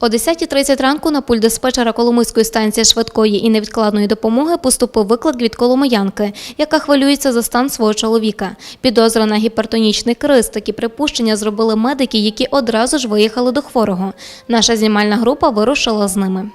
О 10.30 ранку на пульт диспетчера Коломийської станції швидкої і невідкладної допомоги поступив виклик від коломиянки, яка хвилюється за стан свого чоловіка. Підозра на гіпертонічний криз. Такі припущення зробили медики, які одразу ж виїхали до хворого. Наша знімальна група вирушила з ними.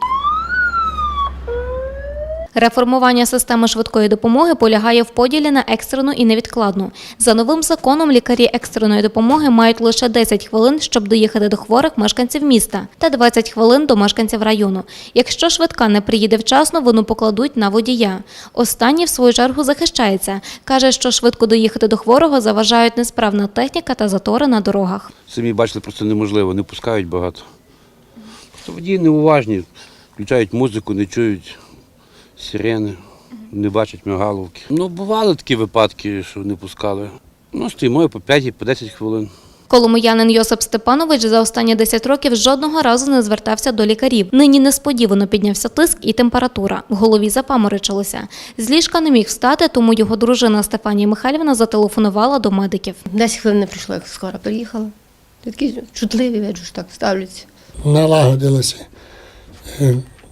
Реформування системи швидкої допомоги полягає в поділі на екстрену і невідкладну. За новим законом лікарі екстреної допомоги мають лише 10 хвилин, щоб доїхати до хворих мешканців міста, та 20 хвилин до мешканців району. Якщо швидка не приїде вчасно, вину покладуть на водія. Останній, в свою чергу, захищається. Каже, що швидко доїхати до хворого заважають несправна техніка та затори на дорогах. Самі бачили, просто неможливо, не пускають багато. Просто водії неуважні, включають музику, не чують сирени, не бачать мигаловки. Ну, бували такі випадки, що не пускали. Ну, стоїмо по 5, і по 10 хвилин. Коломиянин Йосип Степанович за останні 10 років жодного разу не звертався до лікарів. Нині несподівано піднявся тиск і температура. В голові запаморочилося. З ліжка не міг встати, тому його дружина Стефанія Михайлівна зателефонувала до медиків. 10 хвилин не пройшло, як скоро приїхала. Такі чутливі, виджу, що так ставляться. налагодилася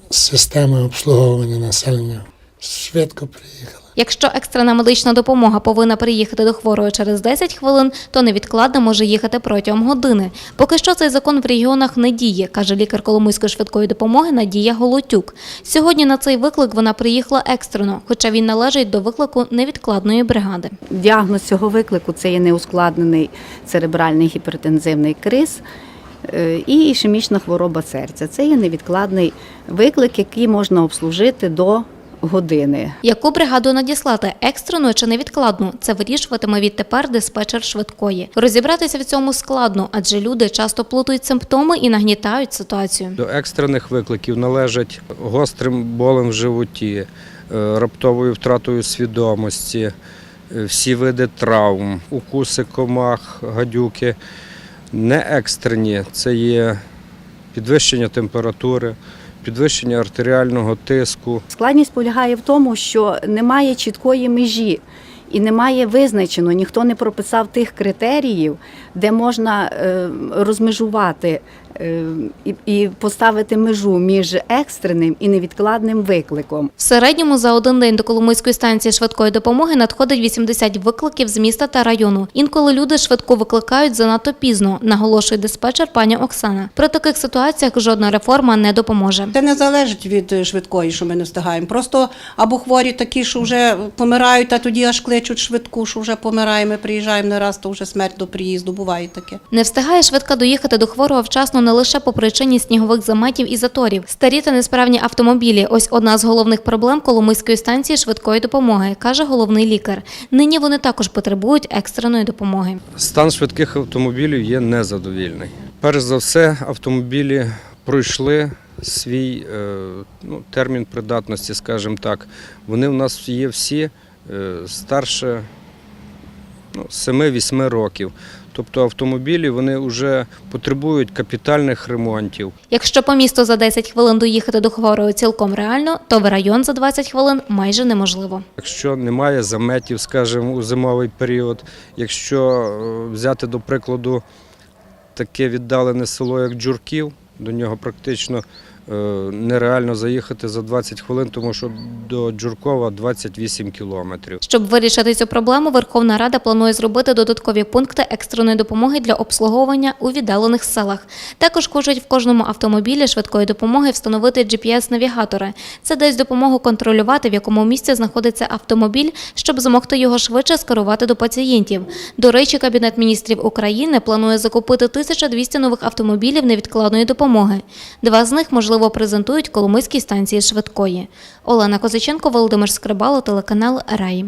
система обслуговування населення. Швидко приїхала. Якщо екстрена медична допомога повинна приїхати до хворого через 10 хвилин, то невідкладно може їхати протягом години. Поки що цей закон в регіонах не діє, каже лікар Коломийської швидкої допомоги Надія Голотюк. Сьогодні на цей виклик вона приїхала екстрено, хоча він належить до виклику невідкладної бригади. Діагноз цього виклику це є неускладнений церебральний гіпертензивний криз і ішемічна хвороба серця. Це є невідкладний виклик, який можна обслужити до години. Яку бригаду надіслати екстрену чи невідкладну? Це вирішуватиме відтепер диспетчер швидкої. Розібратися в цьому складно, адже люди часто плутають симптоми і нагнітають ситуацію. До екстрених викликів належать гострим болем в животі, е, раптовою втратою свідомості, е, всі види травм, укуси комах, гадюки. Неекстрені це є підвищення температури, підвищення артеріального тиску. Складність полягає в тому, що немає чіткої межі. І немає визначено, ніхто не прописав тих критеріїв, де можна е, розмежувати і, і поставити межу між екстреним і невідкладним викликом. В середньому за один день до Коломийської станції швидкої допомоги надходить 80 викликів з міста та району. Інколи люди швидко викликають занадто пізно, наголошує диспетчер пані Оксана. При таких ситуаціях жодна реформа не допоможе. Це не залежить від е, швидкої, що ми не встигаємо. Просто або хворі такі, що вже помирають, а тоді аж кличуть швидку, що вже помираємо, ми приїжджаємо не раз, то вже смерть до приїзду. Буває таке. Не встигає швидка доїхати до хворого вчасно не лише по причині снігових заметів і заторів. Старі та несправні автомобілі ось одна з головних проблем Коломийської станції швидкої допомоги, каже головний лікар. Нині вони також потребують екстреної допомоги. Стан швидких автомобілів є незадовільний. Перш за все, автомобілі пройшли свій е, ну, термін придатності, скажімо так. Вони в нас є всі е, старше ну, 7-8 років. Тобто автомобілі вони вже потребують капітальних ремонтів. Якщо по місту за 10 хвилин доїхати до хворого цілком реально, то в район за 20 хвилин майже неможливо. Якщо немає заметів, скажімо, у зимовий період, якщо е, взяти до прикладу таке віддалене село, як Джурків, до нього практично нереально заїхати за 20 хвилин, тому що до Джуркова 28 кілометрів. Щоб вирішити цю проблему, Верховна Рада планує зробити додаткові пункти екстреної допомоги для обслуговування у віддалених селах. Також хочуть в кожному автомобілі швидкої допомоги встановити GPS-навігатори. Це дасть допомогу контролювати, в якому місці знаходиться автомобіль, щоб змогти його швидше скерувати до пацієнтів. До речі, Кабінет міністрів України планує закупити 1200 нових автомобілів невідкладної допомоги. Два з них, можливо, презентують Коломийській станції швидкої. Олена Козиченко, Володимир Скрибало, телеканал Раї.